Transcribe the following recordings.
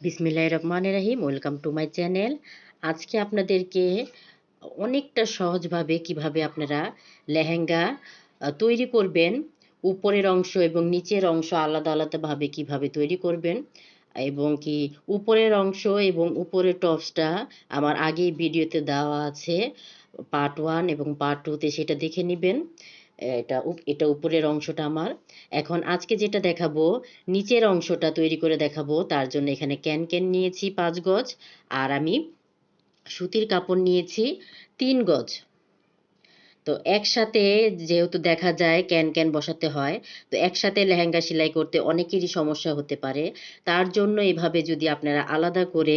বিসমিল্লাহ রহমান রাহিম ওয়েলকাম টু মাই চ্যানেল আজকে আপনাদেরকে অনেকটা সহজভাবে কীভাবে আপনারা লেহেঙ্গা তৈরি করবেন, উপরের অংশ এবং নিচের অংশ আলাদা আলাদাভাবে কীভাবে তৈরি করবেন, এবং কি উপরের অংশ এবং উপরের টপসটা আমার আগেই ভিডিওতে দেওয়া আছে পার্ট ওয়ান এবং পার্ট টুতে সেটা দেখে নেবেন। এটা এটা উপরের অংশটা আমার। এখন আজকে যেটা দেখাবো, নিচের অংশটা তৈরি করে দেখাবো। তার জন্য এখানে ক্যান ক্যান নিয়েছি পাঁচ গজ। আর আমি সুতির কাপড় নিয়েছি তিন গজ। তো একসাথে যেহেতু দেখা যায় ক্যান ক্যান বসাতে হয়, তো একসাথে লেহেঙ্গা সেলাই করতে অনেকেরই সমস্যা হতে পারে। তার জন্য এভাবে যদি আপনারা আলাদা করে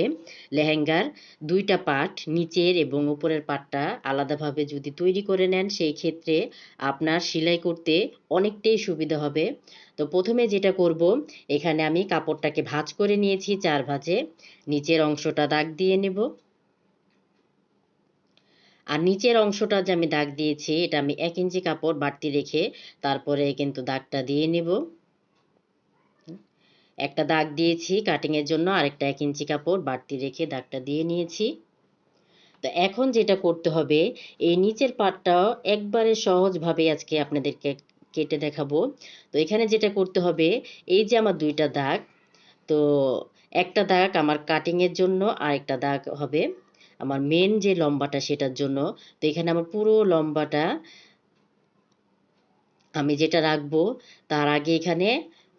লেহেঙ্গার দুইটা পার্ট, নিচের এবং উপরের পার্টটা আলাদাভাবে যদি তৈরি করে নেন, সেই ক্ষেত্রে আপনার সেলাই করতে অনেকটাই সুবিধা হবে। তো প্রথমে যেটা করব, এখানে আমি কাপড়টাকে ভাঁজ করে নিয়েছি চার ভাঁজে, নিচের অংশটা দাগ দিয়ে নেব। আর নিচের অংশটা যে আমি দাগ দিয়েছি, এটা আমি এক ইঞ্চি কাপড় বাড়তি রেখে তারপরে কিন্তু দাগটা দিয়ে নেব। একটা দাগ দিয়েছি কাটিংয়ের জন্য, আরেকটা এক ইঞ্চি কাপড় বাড়তি রেখে দাগটা দিয়ে নিয়েছি। তো এখন যেটা করতে হবে, এই নিচের পাটটাও একবারে সহজভাবে আজকে আপনাদেরকে কেটে দেখাবো। তো এখানে যেটা করতে হবে, এই যে আমার দুইটা দাগ, তো একটা দাগ আমার কাটিংয়ের জন্য আর একটা দাগ হবে। আমার মেন যে লম্বাটা সেটার জন্য, তো এখানে আমার পুরো লম্বাটা আমি যেটা রাখব, তার আগে এখানে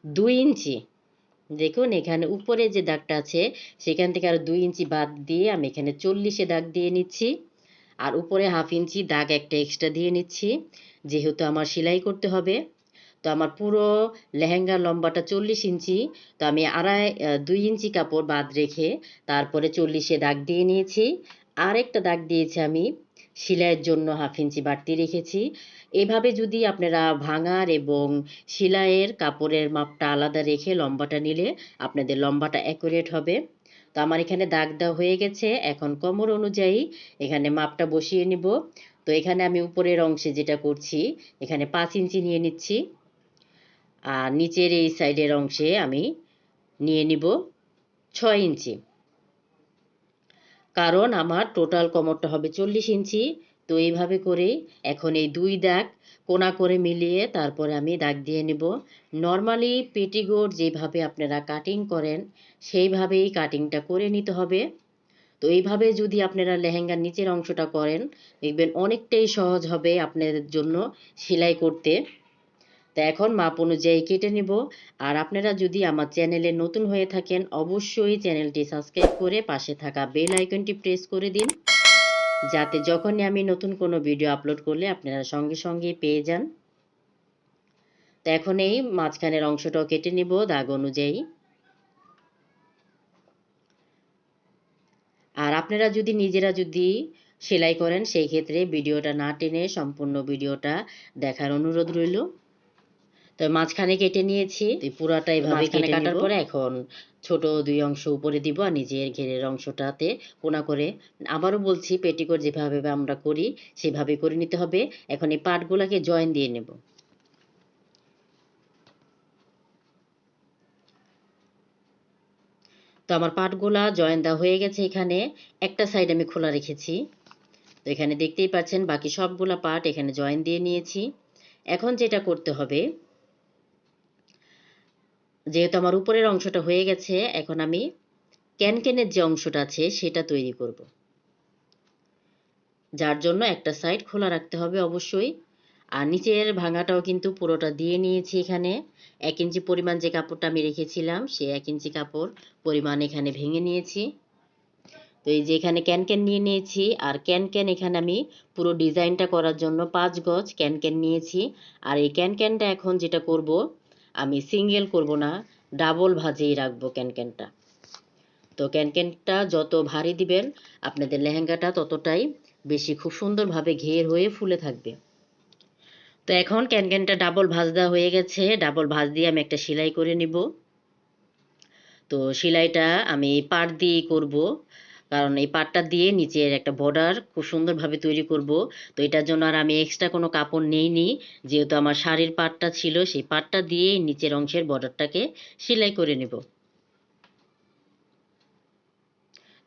দুই ইঞ্চি। দেখুন, এখানে উপরে যে দাগটা আছে, সেখান থেকে আরও দুই ইঞ্চি বাদ দিয়ে আমি এখানে চল্লিশে দাগ দিয়ে নিচ্ছি। আর উপরে হাফ ইঞ্চি দাগ একটা এক্সট্রা দিয়ে নিচ্ছি, যেহেতু আমার সেলাই করতে হবে। তো আমার পুরো লেহেঙ্গার লম্বাটা চল্লিশ ইঞ্চি, তো আমি আড়াই দুই ইঞ্চি কাপড় বাদ রেখে তারপরে চল্লিশে দাগ দিয়ে নিয়েছি। আর একটা দাগ দিয়েছি আমি, সেলাইয়ের জন্য হাফ ইঞ্চি বাড়তি রেখেছি। এভাবে যদি আপনারা ভাঙার এবং সেলাইয়ের কাপড়ের মাপটা আলাদা রেখে লম্বাটা নিলে আপনাদের লম্বাটা অ্যাকুরেট হবে। তো আমার এখানে দাগ দেওয়া হয়ে গেছে, এখন কোমর অনুযায়ী এখানে মাপটা বসিয়ে নিব। তো এখানে আমি উপরের অংশে যেটা করছি, এখানে পাঁচ ইঞ্চি নিয়ে নিচ্ছি। আর নিচের এই সাইডের অংশে আমি নিয়ে নিব ছয় ইঞ্চি। কারণ আমার টোটাল কোমরটা হবে চল্লিশ ইঞ্চি। তো এইভাবে করে এখন এই দুই দাগ কোনা করে মিলিয়ে তারপরে আমি দাগ দিয়ে নেব। নর্মালি পেটিকোট যেভাবে আপনারা কাটিং করেন, সেইভাবেই কাটিংটা করে নিতে হবে। তো এইভাবে যদি আপনারা লেহেঙ্গার নিচের অংশটা করেন, দেখবেন অনেকটাই সহজ হবে আপনাদের জন্য সেলাই করতে। তো এখন মাপ অনুযায়ী কেটে নেব। আর আপনারা যদি আমার চ্যানেলে নতুন হয়ে থাকেন, অবশ্যই চ্যানেলটি সাবস্ক্রাইব করে পাশে থাকা বেল আইকনটি প্রেস করে দিন। যাতে যখনই আমি নতুন কোনো ভিডিও আপলোড করলে আপনারা সঙ্গে সঙ্গে পেয়ে যান। তো এখন এই মাঝখানের অংশটাও কেটে নেব দাগ অনুযায়ী। আর আপনারা যদি নিজেরা যদি সেলাই করেন, সেই ক্ষেত্রে ভিডিওটা না টেনে সম্পূর্ণ ভিডিওটা দেখার অনুরোধ রইল। তো মাঝখানে কেটে নিয়েছি। তো পুরাটা এভাবে কেটে কাটার পরে এখন ছোট দুই অংশ উপরে দিব আর নিজের ঘেরের অংশটাতে কোনা করে আবারও বলছি পেটিকোট যেভাবে আমরা করি সেভাবে করে নিতে হবে। এখন এই পাটগুলোকে জয়েন দিয়ে নেব। তো আমার পাটগুলা জয়েন দেওয়া হয়ে গেছে এখানে। একটা সাইড আমি খোলা রেখেছি। তো এখানে দেখতেই পাচ্ছেন বাকি সবগুলা পার্ট এখানে জয়েন দিয়ে নিয়েছি। এখন যেটা করতে হবে যেহেতু আমার উপরের অংশটা হয়ে গেছে, এখন আমি ক্যানক্যানের যে অংশটা আছে সেটা তৈরি করব। যার জন্য একটা সাইড খোলা রাখতে হবে অবশ্যই। আর নিচের ভাঙাটাও কিন্তু পুরোটা দিয়ে নিয়েছি এখানে। এক ইঞ্চি পরিমাণ যে কাপড়টা আমি রেখেছিলাম, সে এক ইঞ্চি কাপড় পরিমাণ এখানে ভেঙে নিয়েছি। তো এই যে এখানে ক্যানক্যান নিয়ে নিয়েছি, আর ক্যানক্যান এখানে আমি পুরো ডিজাইনটা করার জন্য পাঁচ গজ ক্যানক্যান নিয়েছি। আর এই ক্যানক্যানটা এখন যেটা করব আমি সিঙ্গেল করব না ডাবল ভাজেই রাখব ক্যানক্যানটা তো ক্যানক্যানটা যত ভারী দিবেন, আপনাদের লেহেঙ্গাটা ততটাই বেশি খুব সুন্দরভাবে ঘের হয়ে ফুলে থাকবে। তো এখন ক্যানক্যানটা ডাবল ভাজ দেওয়া হয়ে গেছে। ডাবল ভাজ দিয়ে আমি একটা সেলাই করে নিব। তো সেলাইটা আমি পাট দিয়েই করব। কারণ এই পাটটা দিয়ে নিচের একটা বর্ডার খুব সুন্দরভাবে তৈরি করব। তো এটার জন্য আর আমি এক্সট্রা কোনো কাপড় নেইনি। যেহেতু আমার শাড়ির পাটটা ছিল, সেই পাটটা দিয়েই নিচের অংশের বর্ডারটাকে সেলাই করে নেব।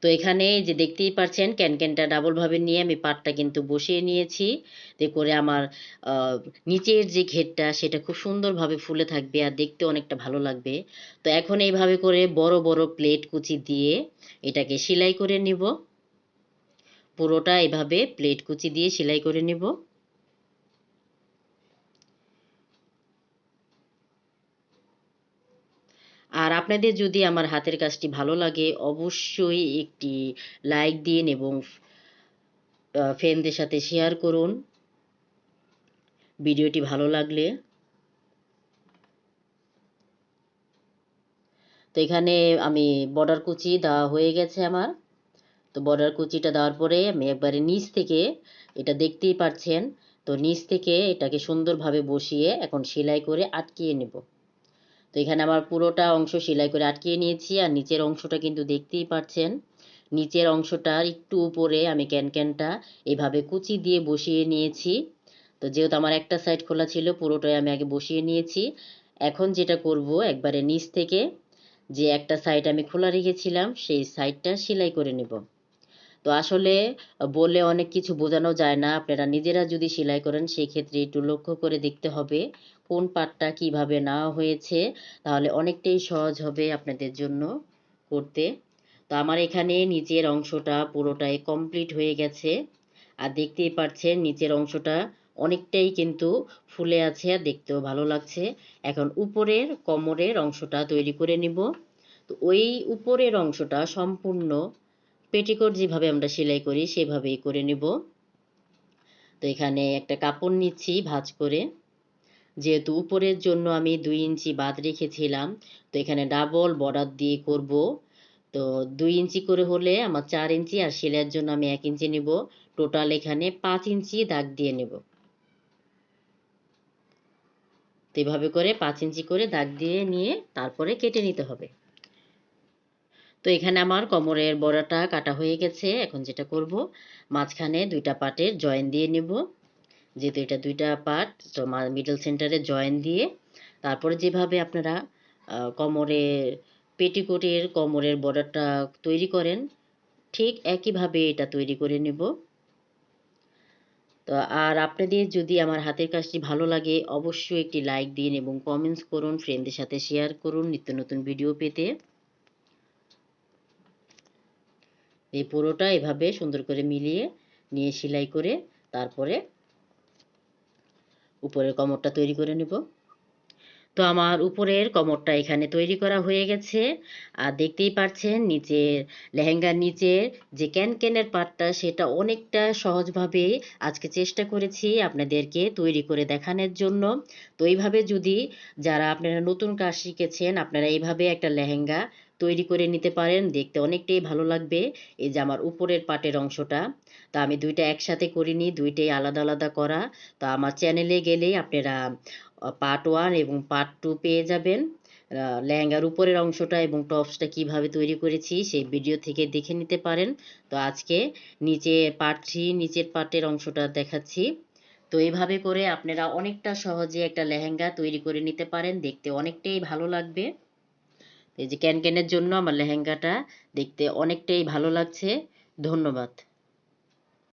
তো এখানে যে দেখতেই পাচ্ছেন ক্যানক্যানটা ডাবলভাবে নিয়ে আমি পাটটা কিন্তু বসিয়ে নিয়েছি। তে করে আমার নিচের যে ঘেরটা, সেটা খুব সুন্দরভাবে ফুলে থাকবে আর দেখতে অনেকটা ভালো লাগবে। তো এখন এইভাবে করে বড় বড় প্লেট কুচি দিয়ে এটাকে সেলাই করে নিব। পুরোটা এভাবে প্লেট কুচি দিয়ে সেলাই করে নিব। আর আপনাদের যদি আমার হাতের কাজটি ভালো লাগে, অবশ্যই একটি লাইক দিন এবং ফ্রেন্ডদের সাথে শেয়ার করুন। ভিডিওটি ভালো লাগলে। তো এখানে আমি বর্ডার কুচি দেওয়া হয়ে গেছে আমার। তো বর্ডার কুচিটা দেওয়ার পরে আমি একবারে নিচ থেকে এটা দেখতেই পাচ্ছেন তো নিচ থেকে এটাকে সুন্দরভাবে বসিয়ে এখন সেলাই করে আটকিয়ে নেব। তো এখানে আমার পুরোটা অংশ সেলাই করে আটকিয়ে নিয়েছি, আর নিচের অংশটা কিন্তু দেখতেই পাচ্ছেন। নিচের অংশটার একটু উপরে আমি ক্যানক্যানটা এভাবে কুচি দিয়ে বসিয়ে নিয়েছি। তো যেহেতু আমার একটা সাইড খোলা ছিল, পুরোটাই আমি আগে বসিয়ে নিয়েছি। এখন যেটা করব, একবারে নিচ থেকে যে একটা সাইড আমি খোলা রেখেছিলাম, সেই সাইডটা সেলাই করে নেব। তো আসলে বলে অনেক কিছু বোঝানো যায় না। আপনারা নিজেরা যদি সেলাই করেন সেই ক্ষেত্রে একটু লক্ষ্য করে দেখতে হবে কোন পাটটা কীভাবে নেওয়া হয়েছে, তাহলে অনেকটাই সহজ হবে আপনাদের জন্য করতে। তো আমার এখানে নিচের অংশটা পুরোটাই কমপ্লিট হয়ে গেছে। আর দেখতেই পাচ্ছেন নিচের অংশটা অনেকটাই কিন্তু ফুলে আছে আর দেখতেও ভালো লাগছে। এখন উপরের কোমরের অংশটা তৈরি করে নিব। তো ওই উপরের অংশটা সম্পূর্ণ পেটিকোট যেভাবে আমরা সেলাই করি, সেভাবেই করে নিব। তো এখানে একটা কাপড় নিচ্ছি ভাঁজ করে। যেহেতু উপরের জন্য আমি দুই ইঞ্চি বাদ রেখেছিলাম, তো এখানে ডাবল বর্ডার দিয়ে করব। তো দুই ইঞ্চি করে হলে আমার চার ইঞ্চি আর সেলাইয়ের জন্য আমি এক ইঞ্চি নিব। টোটাল এখানে পাঁচ ইঞ্চি দাগ দিয়ে নেব। তো এভাবে করে পাঁচ ইঞ্চি করে দাগ দিয়ে নিয়ে তারপরে কেটে নিতে হবে। তো এখানে আমার কোমরের বড়াটা কাটা হয়ে গেছে, এখন যেটা করব, মাঝখানে দুইটা পার্টের জয়েন দিয়ে নেব। যেহেতু এটা দুইটা পার্ট তো মিডল সেন্টারে জয়েন দিয়ে, তারপরে যেভাবে আপনারা কোমরের, পেটিকোটের কোমরের বর্ডারটা তৈরি করেন, ঠিক একইভাবে এটা তৈরি করে নেব। তো আর আপনাদের যদি আমার হাতের কাজটি ভালো লাগে, অবশ্যই একটি লাইক দিন এবং কমেন্টস করুন ফ্রেন্ডদের সাথে শেয়ার করুন, নিত্য নতুন ভিডিও পেতে। এই পুরোটা এভাবে সুন্দর করে মিলিয়ে নিয়ে সেলাই করে তারপরে উপরের কমরটা তৈরি করে নেব। তো আমার উপরের কমরটা এখানে তৈরি করা হয়ে গেছে। আর দেখতেই পাচ্ছেন নিচের লেহেঙ্গার নিচের যে ক্যানক্যানের পাটটা, সেটা অনেকটা সহজভাবে আজকে চেষ্টা করেছি আপনাদেরকে তৈরি করে দেখানোর জন্য। তো এইভাবে যদি যারা আপনারা নতুন কাজ শিখেছেন, আপনারা এইভাবে একটা লেহেঙ্গা তৈরি করে নিতে পারেন। দেখতে অনেকটাই ভালো লাগবে এই যে আমার উপরের পাটের অংশটা। তা আমি দুইটা একসাথে করিনি, দুইটাই আলাদা আলাদা করা। তো আমার চ্যানেলে গেলেই আপনারা পার্ট ওয়ান এবং পার্ট টু পেয়ে যাবেন। লেহেঙ্গার উপরের অংশটা এবং টপসটা কীভাবে তৈরি করেছি সেই ভিডিও থেকে দেখে নিতে পারেন। তো আজকে নিচে পার্ট থ্রি নিচের পার্টের অংশটা দেখাচ্ছি। তো এইভাবে করে আপনারা অনেকটা সহজে একটা লেহেঙ্গা তৈরি করে নিতে পারেন। দেখতে অনেকটাই ভালো লাগবে। এই যে ক্যানক্যানের জন্য আমার লেহেঙ্গাটা দেখতে অনেকটাই ভালো লাগছে। ধন্যবাদ।